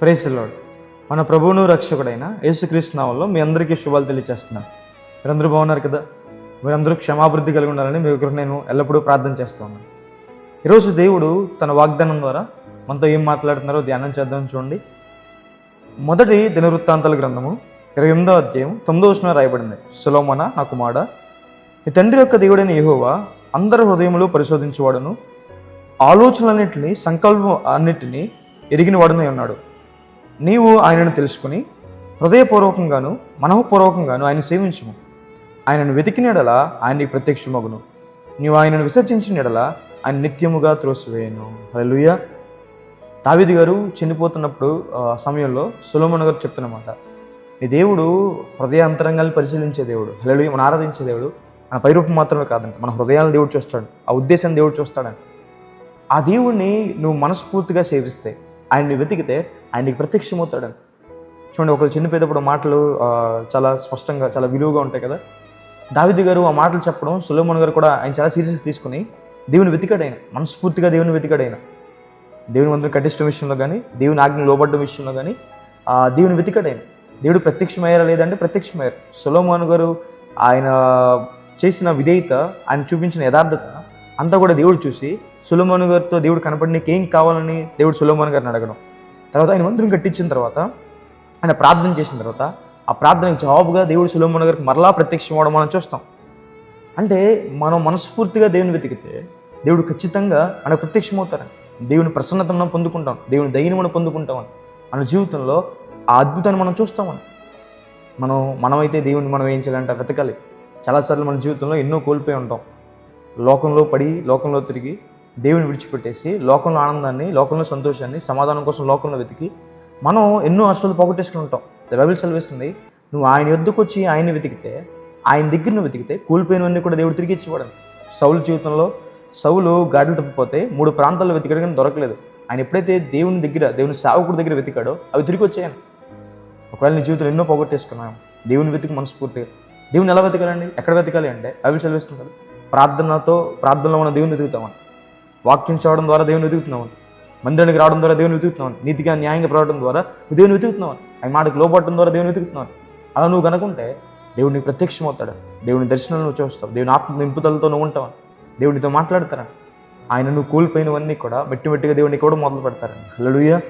ప్రేసలోడ్ మన ప్రభువును రక్షకుడైన యేసుక్రీస్తు నామంలో మీ అందరికీ శుభాలు తెలియజేస్తున్నాను మీరందరూ బాగున్నారు కదా? మీరందరూ క్షమాభివృద్ధి కలిగి ఉండాలని మీ దగ్గర నేను ఎల్లప్పుడూ ప్రార్థన చేస్తూ ఉన్నాను ఈరోజు దేవుడు తన వాగ్దానం ద్వారా మనతో ఏం మాట్లాడుతున్నారో ధ్యానం చేద్దాం చూడండి. మొదటి దినవృత్తాంతాల గ్రంథము ఇరవై ఎనిమిదో అధ్యాయం తొమ్మిదో వచ్చిన రాయబడింది. సులోమన నా కుమార ఈ తండ్రి యొక్క దేవుడైన యహోవా అందరి హృదయంలో పరిశోధించేవాడును. ఆలోచనలన్నింటినీ సంకల్పం అన్నిటినీ ఎరిగిన వాడునై ఉన్నాడు. నీవు ఆయనను తెలుసుకుని హృదయపూర్వకంగాను మనఃపూర్వకంగాను ఆయన సేవించుము. ఆయనను వెతికినడలా ఆయన నీకు ప్రత్యక్షమగును. నీవు ఆయనను విసర్జించినడలా ఆయన నిత్యముగా త్రోసివేయను. హల్లెలూయా. దావిది గారు చనిపోతున్నప్పుడు ఆ సమయంలో సులోమన్ గారు చెప్తున్నమాట. నీ దేవుడు హృదయ అంతరంగాన్ని పరిశీలించే దేవుడు. హలో మనం ఆరాధించే దేవుడు. మన పైరూపం మాత్రమే కాదండి మన హృదయాలను దేవుడు చూస్తాడు. ఆ ఉద్దేశం దేవుడు చూస్తాడని. ఆ దేవుడిని నువ్వు మనస్ఫూర్తిగా సేవిస్తే ఆయన్ని వెతికితే ఆయనకి ప్రత్యక్షమవుతాడని. చూడండి ఒకళ్ళు చనిపోయేటప్పుడు మాటలు చాలా స్పష్టంగా చాలా విలువగా ఉంటాయి కదా. దావిది గారు ఆ మాటలు చెప్పడం సులోమన్ గారు కూడా ఆయన చాలా సీరియస్గా తీసుకుని దేవుని వెతికాడైన మనస్ఫూర్తిగా దేవుని వెతికాడైన. దేవుని మందిరం కటిష్టం విషయంలో కానీ దేవుని ఆజ్ఞ లోబడ్డం విషయంలో కానీ ఆ దేవుని వెతికాడైన. దేవుడు ప్రత్యక్షమయ్యారా లేదంటే ప్రత్యక్షమయ్యారు. సులోమాన్ గారు ఆయన చేసిన విధేయత ఆయన చూపించిన యథార్థత అంతా కూడా దేవుడు చూసి సులోమాన్ గారితో దేవుడు కనపడి నీకు ఏం కావాలని దేవుడు సులోమాన్ గారిని అడగడం. తర్వాత ఆయన మందిరం కట్టించిన తర్వాత ఆయన ప్రార్థన చేసిన తర్వాత ఆ ప్రార్థనకి జవాబుగా దేవుడు సులోమాన్ గారికి మరలా ప్రత్యక్షం అవ్వడం మనం చూస్తాం. అంటే మనం మనస్ఫూర్తిగా దేవుని వెతికితే దేవుడు ఖచ్చితంగా మన ప్రత్యక్షమవుతారని దేవుని ప్రసన్నతను మనం పొందుకుంటాం దేవుని దయని మనం పొందుకుంటామని మన జీవితంలో ఆ అద్భుతాన్ని మనం చూస్తామని మనం. మనమైతే దేవుని మనం ఏం చేయాలంటే వెతకాలి. చాలాసార్లు మన జీవితంలో ఎన్నో కోల్పోయి ఉంటాం. లోకంలో పడి లోకంలో తిరిగి దేవుని విడిచిపెట్టేసి లోకంలో ఆనందాన్ని లోకంలో సంతోషాన్ని సమాధానం కోసం లోకంలో వెతికి మనం ఎన్నో అసలు పోగొట్టేసుకుని ఉంటాం. బైబిల్ చదివేస్తుంది నువ్వు ఆయన ఎద్దుకు వచ్చి ఆయన్ని వెతికితే ఆయన దగ్గర నువ్వు వెతికితే కూలిపోయినవన్నీ కూడా దేవుడు తిరిగి ఇచ్చివాడని సౌలు జీవితంలో సౌలు గాడిలు తప్పిపోతే మూడు ప్రాంతాల్లో వెతికాడు కానీ దొరకలేదు. ఆయన ఎప్పుడైతే దేవుని దగ్గర దేవుని సేవకుడి దగ్గర వెతికాడో అవి తిరిగి వచ్చాయని. ఒకవేళ నీ జీవితంలో ఎన్నో పోగొట్టేసుకున్నాం దేవుని వెతికి మనస్ఫూర్తిగా. దేవుని ఎలా వెతకాలండి? ఎక్కడ వెతకాలి అంటే అవి చదివేస్తుంది ప్రార్థనతో ప్రార్థనలో ఉన్న దేవుని వెతుకుతామని. వాక్యం చదవడం ద్వారా దేవుని వెతుకుతున్నావు. మందిరానికి రావడం ద్వారా దేవుని వెతుకుతున్నావు. నీతిగా న్యాయంగా ప్రవడం ద్వారా నువ్వు దేవుని వెతుకుతున్నావు. ఆయన మాటకు లోపడటం ద్వారా దేవుని వెతుకుతున్నావు. అలా నువ్వు కనుకుంటే దేవుడిని ప్రత్యక్షం ప్రత్యక్షమవుతాడు. దేవుని దర్శనాలు నువ్వు చూస్తావు. దేవుని ఆత్మ నింపుదలతో నువ్వు ఉంటావు. దేవునితో మాట్లాడతారా? ఆయన నువ్వు కోల్పోయినవన్నీ కూడా మెట్టి మెట్టిగా దేవుడిని కూడా మొదలు పెడతారని హల్లెలూయా.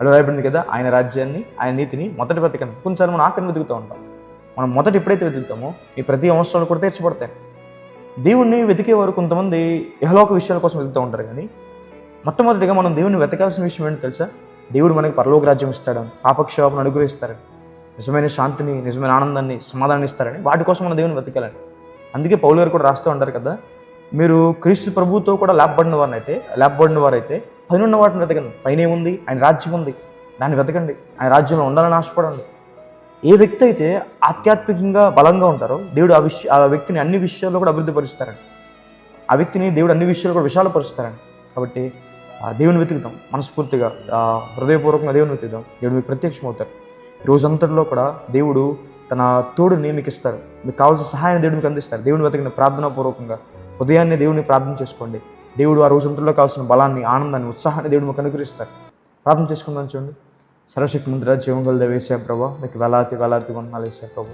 అలా రాయబడింది కదా? ఆయన రాజ్యాన్ని ఆయన నీతిని మొదటి వెతకండి కొన్నిసార్లు మనం ఆఖరిని వెతుకుతూ ఉంటాం. మనం మొదట ఎప్పుడైతే వెతుకుతామో ఈ ప్రతి అవసరాలు కూడా తీర్చబడతాయి. దేవుణ్ణి వెతికేవారు కొంతమంది యహలోక విషయాల కోసం వెతుకుతూ ఉంటారు కానీ మొట్టమొదటిగా మనం దేవుని వెతకాల్సిన విషయం ఏంటో తెలుసా? దేవుడు మనకి పరలోక రాజ్యం ఇస్తాడని పాపక్షేపను అనుగ్రహిస్తారని నిజమైన శాంతిని నిజమైన ఆనందాన్ని సమాధానం ఇస్తారని వాటి కోసం మన దేవుని వెతకాలని. అందుకే పౌలు గారు కూడా రాస్తూ ఉంటారు కదా మీరు క్రీస్తు ప్రభువుతో కూడా లేపబడిన వారినైతే లేపబడిన వారైతే పైన ఉన్న వాటిని వెతకండి. పైన ఏముంది? ఆయన రాజ్యం ఉంది. దాన్ని వెతకండి. ఆయన రాజ్యంలో ఉండాలని ఆశపడండి. ఏ వ్యక్తి అయితే ఆధ్యాత్మికంగా బలంగా ఉంటారో దేవుడు ఆ విషయ ఆ వ్యక్తిని అన్ని విషయాల్లో కూడా అభివృద్ధి పరుస్తారని. ఆ వ్యక్తిని దేవుడు అన్ని విషయాలు కూడా విశాలపరుస్తారని కాబట్టి ఆ దేవుని వెతుకుతాం మనస్ఫూర్తిగా హృదయపూర్వకంగా దేవుని వెతుకుతాం దేవుడు మీకు ప్రత్యక్షమవుతారు ఈ రోజంతటిలో కూడా దేవుడు తన తోడుని మీకు ఇస్తారు మీకు కావాల్సిన సహాయాన్ని దేవుడు మీకు అందిస్తారు దేవుని వెతకిన ప్రార్థనాపూర్వకంగా ఉదయాన్నే దేవుడిని ప్రార్థన చేసుకోండి. దేవుడు ఆ రోజంతటిలో కావాల్సిన బలాన్ని ఆనందాన్ని ఉత్సాహాన్ని దేవుడు మీకు అనుగ్రహిస్తారు ప్రార్థన చేసుకుందాం చూడండి. సర్వశక్తి ముందర జీవంగల దేవేశా ప్రభా మీకు వేలాతి వేలాది వందనాలు వేసా ప్రభు.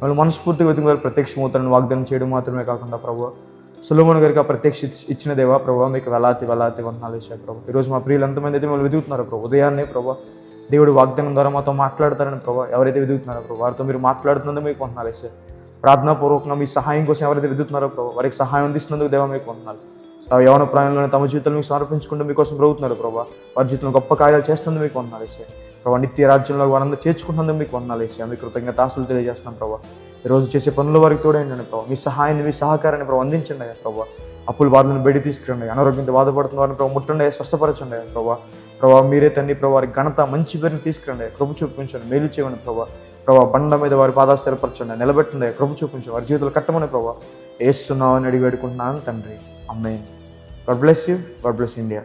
వాళ్ళు మనస్ఫూర్తిగా వెతుకు వారు ప్రత్యక్షమవుతారని వాగ్దానం చేయడం మాత్రమే కాకుండా ప్రభు సులభన్ గారికి ఆ ప్రత్యక్ష ఇచ్చిన దేవా ప్రభు మీకు వెలాతి వెలాతి వందనాలు వేసా ప్రభు. ఈరోజు మా ప్రియులు ఎంతమంది అయితే వాళ్ళు వెతుకుతున్నారు ప్రభు ఉదయాన్నే ప్రభు దేవుడు వాగ్దానం ద్వారా మాతో మాట్లాడతారని ప్రభు ఎవరైతే వెతుకుతున్నారో ప్రభు వారితో మీరు మాట్లాడుతున్నందుకు మీకు వందనాలు వేసా. ప్రార్థనాపూర్వకంగా మీ సహాయం కోసం ఎవరైతే వెతుకుతున్నారో ప్రభు వారికి సహాయం అందిస్తున్నందుకు దేవా మీకు వందనాలు. యవన ప్రాణంలో తమ జీవితాలు మీకు సమర్పించుకుంటూ మీకోసం ప్రభుతున్నారు ప్రభా వారి జీవితంలో గొప్ప కార్యాలు చేస్తున్నందుకు మీకు వందనాలు వేసే. ప్రభా నిత్య రాజ్యంలో వారందరూ చేర్చుకుంటున్నందుకు మీకు వందనాలు వేసే మీ కృతజ్ఞత తెలియజేస్తున్నాం ప్రభా. ఈరోజు చేసే పనుల వారికి తోడైండండి ప్రభావ మీ సహాయాన్ని మీ సహకారాన్ని ప్రభావ అందించండి అయ్యా ప్రభావ అప్పుల బాధలను బయట తీసుకురండి అనారోగ్యంతో బాధపడుతున్న వారిని ప్రభావ ముట్టండి స్వస్థపరచండి అయ్యా ప్రభావ ప్రభావ మీరే తండ్రి ప్రభావ ఘనత మంచి పేరుని తీసుకురండి కృప చూపించండి మేలు చేయండి ప్రభావ ప్రభావ బండ మీద వారి పాదాలు స్థిరపరచండి నిలబెట్టండి కృప చూపించండి వారి జీవితాలు కట్టమని ప్రభావ వేస్తున్నావు అని అడిగి వేడుకుంటున్నాను తండ్రి. అమ్మాయి god bless you. God bless India.